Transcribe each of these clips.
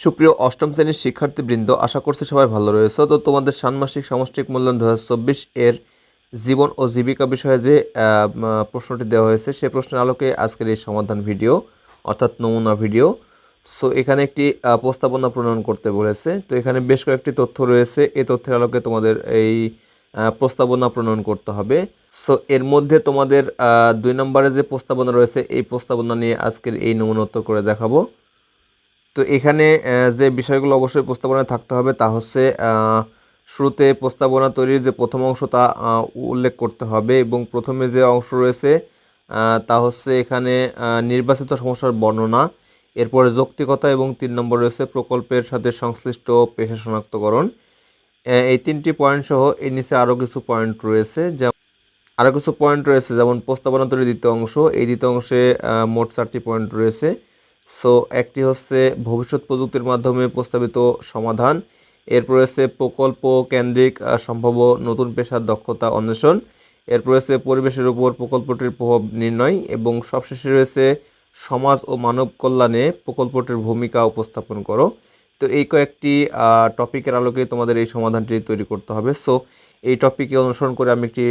সুপ্রিয় অষ্টম শ্রেণির শিক্ষার্থীবৃন্দ, আশা করছি সবাই ভালো রয়েছে। তো তোমাদের ষান্মাসিক সমষ্টিক মূল্যায়ন দু হাজার চব্বিশ এর জীবন ও জীবিকা বিষয়ে যে প্রশ্নটি দেওয়া হয়েছে, সে প্রশ্নের আলোকে আজকের এই সমাধান ভিডিও, অর্থাৎ নমুনা ভিডিও, সো এখানে একটি প্রস্তাবনা প্রণয়ন করতে বলেছে। তো এখানে বেশ কয়েকটি তথ্য রয়েছে, এই তথ্যের আলোকে তোমাদের এই প্রস্তাবনা প্রণয়ন করতে হবে। সো এর মধ্যে তোমাদের দুই নম্বরে যে প্রস্তাবনা রয়েছে, এই প্রস্তাবনা নিয়ে আজকের এই নমুনা উত্তর করে দেখাবো। তো এখানে যে বিষয়গুলো অবশ্যই প্রস্তাবনায় থাকতে হবে তা হচ্ছে শুরুতে প্রস্তাবনা তৈরির যে প্রথম অংশ তা উল্লেখ করতে হবে এবং প্রথমে যে অংশ রয়েছে তা হচ্ছে এখানে নির্বাচিত সমস্যার বর্ণনা, এরপরে যৌক্তিকতা এবং তিন নম্বর রয়েছে প্রকল্পের সাথে সংশ্লিষ্ট পেশা শনাক্তকরণ। এই তিনটি পয়েন্ট সহ এর নিচে আরও কিছু পয়েন্ট রয়েছে, যেমন আরও কিছু পয়েন্ট রয়েছে, যেমন প্রস্তাবনা তৈরির দ্বিতীয় অংশ, এই দ্বিতীয় অংশে মোট চারটি পয়েন্ট রয়েছে। সো একটি হচ্ছে ভবিষ্যৎ প্রযুক্তির মাধ্যমে প্রস্তাবিত সমাধান। এরপর রয়েছে প্রকল্প কেন্দ্রিক সম্ভাব্য নতুন পেশার দক্ষতা অন্বেষণ। এরপর রয়েছে পরিবেশের উপর প্রকল্পটির প্রভাব নির্ণয় এবং সবশেষে রয়েছে সমাজ ও মানব কল্যাণে প্রকল্পটির ভূমিকা উপস্থাপন করো। তো এই কয়েকটি টপিকের আলোকে তোমাদের এই সমাধানটি তৈরি করতে হবে। সো এই টপিকে অনুসরণ করে আমি একটি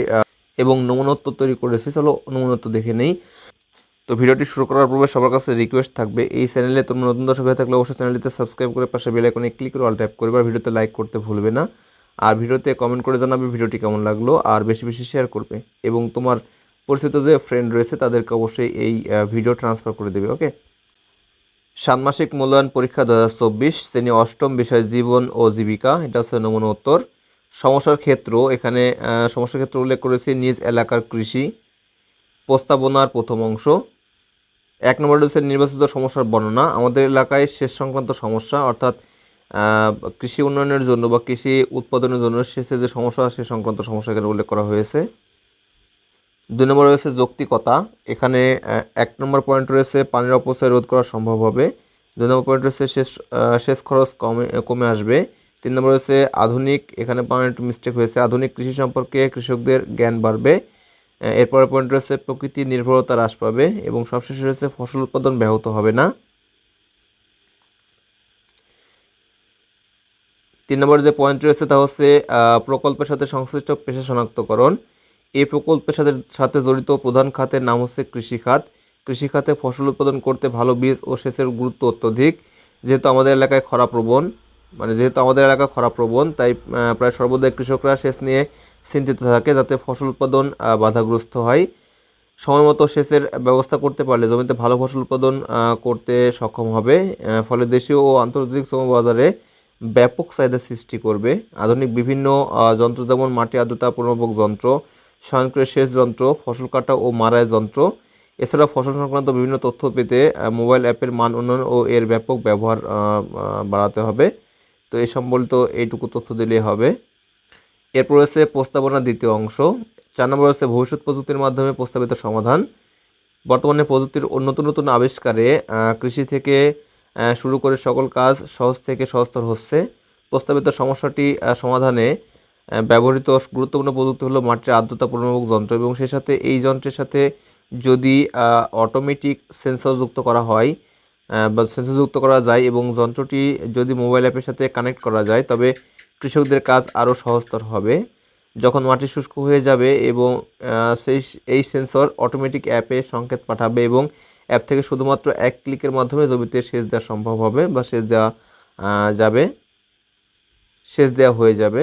এবং নমুনত্ব তৈরি করেছি। চলো নমুনত্ব দেখে নেই। তো ভিডিওটি শুরু করার পূর্বে সবার কাছে রিকোয়েস্ট থাকবে, এই চ্যানেলে তোমরা নতুন দর্শক হয়ে থাকলে অবশ্যই চ্যানেলটিতে সাবস্ক্রাইব করে পাশে বেল আইকনে ক্লিক করে অল ট্যাপ করবে আর ভিডিওতে লাইক করতে ভুলবে না। আর ভিডিওতে কমেন্ট করে জানাবে ভিডিওটি কেমন লাগল আর বেশি বেশি শেয়ার করবে এবং তোমার পরিচিত যে ফ্রেন্ড রয়েছে তাদেরকে অবশ্যই এই ভিডিও ট্রান্সফার করে দেবে ওকে ষান্মাসিক মূল্যায়ন পরীক্ষা দু হাজার চব্বিশ, শ্রেণি অষ্টম বিষয় জীবন ও জীবিকা, এটা হচ্ছে নমুনা উত্তর। সমস্যার ক্ষেত্র, এখানে সমস্যার ক্ষেত্র উল্লেখ করেছি, নিজ এলাকার কৃষি, প্রস্তাবনার প্রথম অংশ। এক নম্বর রয়েছে নির্বাচিত সমস্যার বর্ণনা আমাদের এলাকায় সেচ সংক্রান্ত সমস্যা অর্থাৎ কৃষি উন্নয়নের জন্য বা কৃষি উৎপাদনের জন্য সেচের যে সমস্যা সে সংক্রান্ত সমস্যা এখানে উল্লেখ করা হয়েছে। দুই নম্বর রয়েছে যৌক্তিকতা এখানে এক নম্বর পয়েন্ট রয়েছে পানির অপচয় রোধ করা সম্ভব হবে। দুই নম্বর পয়েন্ট রয়েছে আহ, সেচ খরচ কমে কমে আসবে। তিন নম্বর রয়েছে আধুনিক এখানে পয়েন্ট মিস্টেক হয়েছে আধুনিক কৃষি সম্পর্কে কৃষকদের জ্ঞান বাড়বে। এরপরে পয়েন্ট রয়েছে প্রকৃতি নির্ভরতা হ্রাস পাবে এবং সবশেষে রয়েছে ফসল উৎপাদন ব্যাহত হবে না। তিন নম্বর যে পয়েন্ট রয়েছে তা হচ্ছে প্রকল্পের সাথে সংশ্লিষ্ট পেশা শনাক্তকরণ। এই প্রকল্পের সাথে সাথে জড়িত প্রধান খাতের নাম হচ্ছে কৃষিখাত কৃষিখাতে ফসল উৎপাদন করতে ভালো বীজ ও সেচের গুরুত্ব অত্যধিক, যেহেতু আমাদের এলাকায় খরাপ্রবণ মানে যেহেতু আমাদের এলাকা খরাপ্রবণ তাই প্রায় সর্বদাই কৃষকরা সেচ নিয়ে চিন্তিত থাকে যাতে ফসল উৎপাদন বাধাগ্রস্ত হয়। সময় মতো সেচের ব্যবস্থা করতে পারলে জমিতে ভালো ফসল উৎপাদন করতে সক্ষম হবে ফলে দেশীয় ও আন্তর্জাতিক শ্রম বাজারে ব্যাপক চাহিদা সৃষ্টি করবে। আধুনিক বিভিন্ন যন্ত্র যেমন মাটি আর্দ্রতা পরিমাপক যন্ত্র, স্বয়ংক্রিয় সেচ যন্ত্র, ফসল কাটা ও মারাই যন্ত্র এছাড়া ফসল সংক্রান্ত বিভিন্ন তথ্য পেতে মোবাইল অ্যাপের মান উন্নয়ন ও এর ব্যাপক ব্যবহার বাড়াতে হবে। তো এই সম্বলিত এইটুকু তথ্য দিলেই হবে। এরপর রয়েছে প্রস্তাবনার দ্বিতীয় অংশ। চার নম্বর রয়েছে ভবিষ্যৎ প্রযুক্তির মাধ্যমে প্রস্তাবিত সমাধান। বর্তমানে প্রযুক্তির নতুন নতুন আবিষ্কারে কৃষি থেকে শুরু করে সকল কাজ সহজ থেকে সহজতর হচ্ছে। প্রস্তাবিত সমস্যাটি সমাধানে ব্যবহৃত গুরুত্বপূর্ণ প্রযুক্তি হলো মাটির আর্দ্রতা পরিমাপক যন্ত্র এবং সেই সাথে এই যন্ত্রের সাথে যদি অটোমেটিক সেন্সর যুক্ত করা হয় সেন্সর যুক্ত করা যায় এবং যন্ত্রটি যদি মোবাইল অ্যাপের সাথে কানেক্ট করা যায়, তবে কৃষকদের কাজ আরও সহজতর হবে। যখন মাটি শুষ্ক হয়ে যাবে এবং সেই, এই সেন্সর অটোমেটিক অ্যাপে সংকেত পাঠাবে এবং অ্যাপ থেকে শুধুমাত্র এক ক্লিকের মাধ্যমে জমিতে সেচ দেওয়া সম্ভব হবে বা সেচ দেওয়া যাবে, সেচ দেওয়া হয়ে যাবে।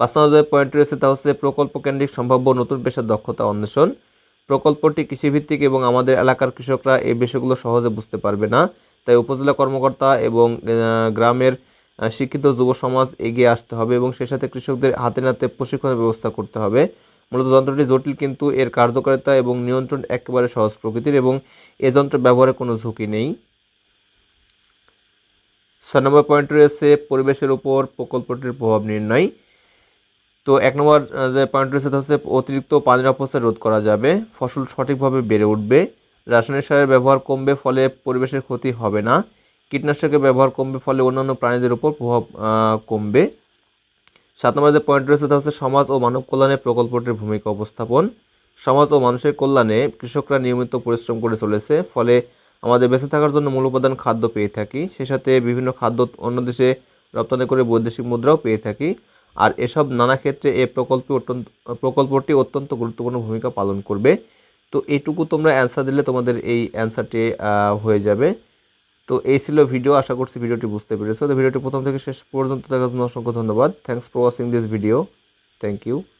পাঁচ নম্বর পয়েন্ট রয়েছে তা হচ্ছে প্রকল্প কেন্দ্রিক সম্ভাব্য নতুন পেশার দক্ষতা অন্বেষণ। প্রকল্পটি কৃষিভিত্তিক এবং আমাদের এলাকার কৃষকরা এই বিষয়গুলো সহজে বুঝতে পারবে না। তাই উপজেলা কর্মকর্তা এবং গ্রামের শিক্ষিত যুব সমাজ এগিয়ে আসতে হবে এবং সেই সাথে কৃষকদের হাতে নাতে প্রশিক্ষণের ব্যবস্থা করতে হবে। মূলত যন্ত্রটি জটিল কিন্তু এর কার্যকারিতা এবং নিয়ন্ত্রণ একেবারে সহজ প্রকৃতির এবং এ যন্ত্র ব্যবহারে কোনো ঝুঁকি নেই। ছয় নম্বর পয়েন্ট রয়েছে, পরিবেশের উপর প্রকল্পটির প্রভাব নির্ণয়। তো এক নম্বর যে পয়েন্ট রয়েছে, তা হচ্ছে অতিরিক্ত পানির অপচয় রোধ করা যাবে। ফসল সঠিকভাবে বেড়ে উঠবে। রাসায়নিক সারের ব্যবহার কমবে, ফলে পরিবেশের ক্ষতি হবে না। কীটনাশকের ব্যবহার কমবে, ফলে অন্যান্য প্রাণীদের উপর প্রভাব কমবে। সাত নম্বর যে পয়েন্ট রয়েছে, তা হচ্ছে সমাজ ও মানব কল্যাণে প্রকল্পটির ভূমিকা উপস্থাপন। সমাজ ও মানুষের কল্যাণে কৃষকরা নিয়মিত পরিশ্রম করে চলেছে, ফলে আমাদের বেঁচে থাকার জন্য মূল উপাদান খাদ্য পেয়ে থাকি। সে সাথে বিভিন্ন খাদ্য অন্য দেশে রপ্তানি করে বৈদেশিক মুদ্রাও পেয়ে থাকি। আর এসব নানা ক্ষেত্রে এই প্রকল্প অত্যন্ত, প্রকল্পটি অত্যন্ত গুরুত্বপূর্ণ ভূমিকা পালন করবে। তো এইটুকু তোমরা অ্যান্সার দিলে তোমাদের এই অ্যান্সারটি হয়ে যাবে। তো এই ছিল ভিডিও আশা করছি ভিডিওটি বুঝতে পেরেছ। তো ভিডিওটি প্রথম থেকে শেষ পর্যন্ত দেখার জন্য অসংখ্য ধন্যবাদ। Thanks for watching this video thank you